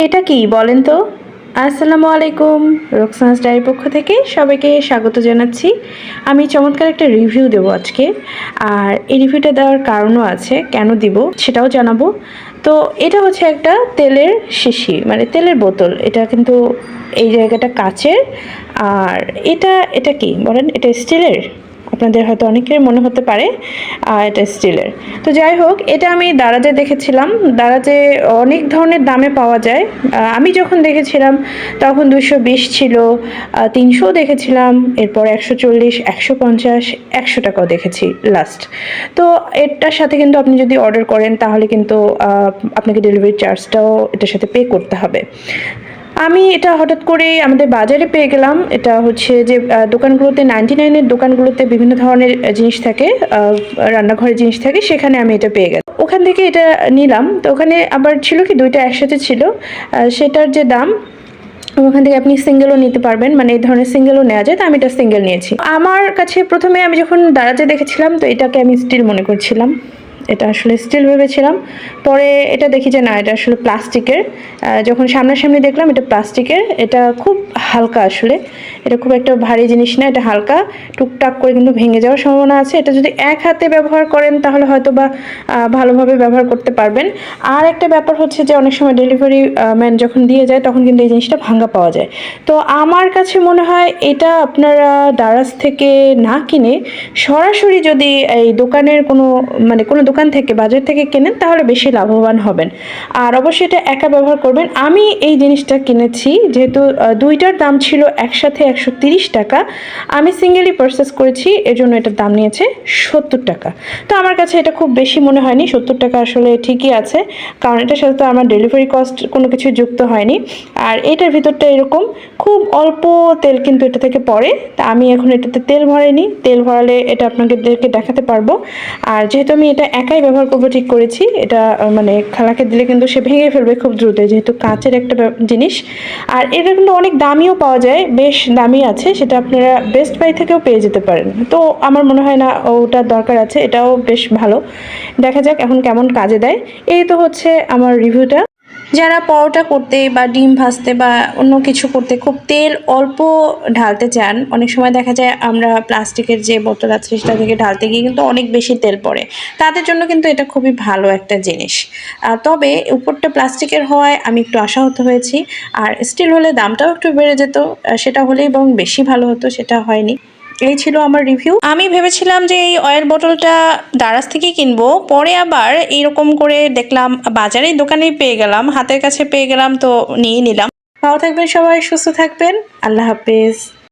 এটা কি বলেন তো? আসসালামু আলাইকুম। রোকসানাস ডায়ের পক্ষ থেকে সবাইকে স্বাগত জানাচ্ছি। আমি চমৎকার একটা রিভিউ দেবো আজকে। আর এই রিভিউটা দেওয়ার কারণও আছে, কেন দিব সেটাও জানাব। তো এটা হচ্ছে একটা তেলের শিশি মানে তেলের বোতল। এটা কিন্তু এই জায়গাটা কাচের। আর এটা এটা কি বলেন? এটা স্টিলের? আপনাদের হয়তো অনেকের মনে হতে পারে এটা স্টিলের। তো যাই হোক, এটা আমি দারাজে দেখেছিলাম। দারাজে অনেক ধরনের দামে পাওয়া যায়। আমি যখন দেখেছিলাম, তখন দুশো বিশ ছিল তিনশো দেখেছিলাম, এরপর একশো চল্লিশ, একশো পঞ্চাশ, একশো টাকাও দেখেছি লাস্ট তো এটার সাথে কিন্তু আপনি যদি অর্ডার করেন, তাহলে কিন্তু আপনাকে ডেলিভারি চার্জটাও এটার সাথে পে করতে হবে। আমি এটা হঠাৎ করে আমাদের বাজারে পেয়ে গেলাম। এটা হচ্ছে যে দোকানগুলোতে নাইনটি নাইনের দোকানগুলোতে বিভিন্ন ধরনের জিনিস থাকে রান্নাঘরের জিনিস থাকে, সেখানে আমি এটা পেয়ে গেলাম। ওখান থেকে এটা নিলাম। তো ওখানে আবার ছিল কি, দুইটা একসাথে ছিল। সেটার যে দাম, ওখান থেকে আপনি সিঙ্গেলও নিতে পারবেন। মানে এই ধরনের সিঙ্গেলও নেওয়া যায়, তো আমি এটা সিঙ্গেল নিয়েছি। আমার কাছে প্রথমে আমি যখন দারাজে দেখেছিলাম, তো এটাকে আমি স্টিল মনে করছিলাম। এটা আসলে স্টিল ভেবেছিলাম। পরে এটা দেখি যে না, এটা আসলে প্লাস্টিকের। যখন সামনাসামনি দেখলাম এটা প্লাস্টিকের। এটা খুব হালকা আসলে। এটা খুব একটা ভারী জিনিস না, এটা হালকা। টুকটাক করে কিন্তু ভেঙে যাওয়ার সম্ভাবনা আছে। এটা যদি এক হাতে ব্যবহার করেন তাহলে হয়তো বা ভালোভাবে ব্যবহার করতে পারবেন। আর একটা ব্যাপার হচ্ছে যে অনেক সময় ডেলিভারি ম্যান যখন দিয়ে যায় তখন কিন্তু এই জিনিসটা ভাঙা পাওয়া যায়। তো আমার কাছে মনে হয় এটা আপনারা দারাজ থেকে না কিনে সরাসরি যদি এই দোকানের কোনো মানে কোনো দোকান থেকে, বাজার থেকে কেনেন, তাহলে বেশি লাভবান হবেন। আর অবশ্যই এটা একা ব্যবহার করবেন। আমি এই জিনিসটা কিনেছি, যেহেতু দুইটার দাম ছিল একসাথে একশো টাকা। আমি সিঙ্গেলি পারচেস করেছি এর জন্য এটার দাম নিয়েছে সত্তর টাকা। তো আমার কাছে এটা খুব বেশি মনে হয়নি, সত্তর টাকা আসলে ঠিকই আছে। কারণ এটার সাথে তো আমার ডেলিভারি কস্ট কোনো কিছু যুক্ত হয়নি। আর এটার ভিতরটা এরকম, খুব অল্প তেল কিন্তু এটা থেকে পড়ে। তা আমি এখন এটাতে তেল ভরাইনি। তেল ভরালে এটা আপনাদেরকে দেখাতে পারব। আর যেহেতু আমি এটা একাই ব্যবহার করব, ঠিক করেছি। এটা মানে খালাকে দিলে কিন্তু সে ভেঙে ফেলবে খুব দ্রুত যেহেতু কাঁচের একটা জিনিস। আর এটা কিন্তু অনেক দামিও পাওয়া যায়, বেশ দামি আছে, সেটা আপনারা বেস্ট বাই থেকেও পেয়ে যেতে পারেন। তো আমার মনে হয় না ওটার দরকার আছে, এটাও বেশ ভালো। দেখা যাক এখন কেমন কাজে দেয়। এই তো হচ্ছে আমার রিভিউটা যারা পরোটা করতে বা ডিম ভাজতে বা অন্য কিছু করতে খুব তেল অল্প ঢালতে চান, অনেক সময় দেখা যায় আমরা প্লাস্টিকের যে বোতল আছে সেটা থেকে ঢালতে গিয়ে কিন্তু অনেক বেশি তেল পড়ে। তাদের জন্য কিন্তু এটা খুবই ভালো একটা জিনিস। তবে উপরটা প্লাস্টিকের হওয়ায় আমি একটু আশাহত হয়েছি, আর স্টিল হলে দামটাও একটু বেড়ে যেত সেটা হলেই বরং বেশি ভালো হতো, সেটা হয়নি। এই ছিল আমার রিভিউ আমি ভেবেছিলাম যে এই অয়েল বোতলটা দারাজ থেকে কিনবো, পরে আবার এইরকম করে দেখলাম বাজারে দোকানেই পেয়ে গেলাম, হাতের কাছে পেয়ে গেলাম, তো নিয়ে নিলাম। ভালো থাকবেন সবাই, সুস্থ থাকবেন, আল্লাহ হাফেজ।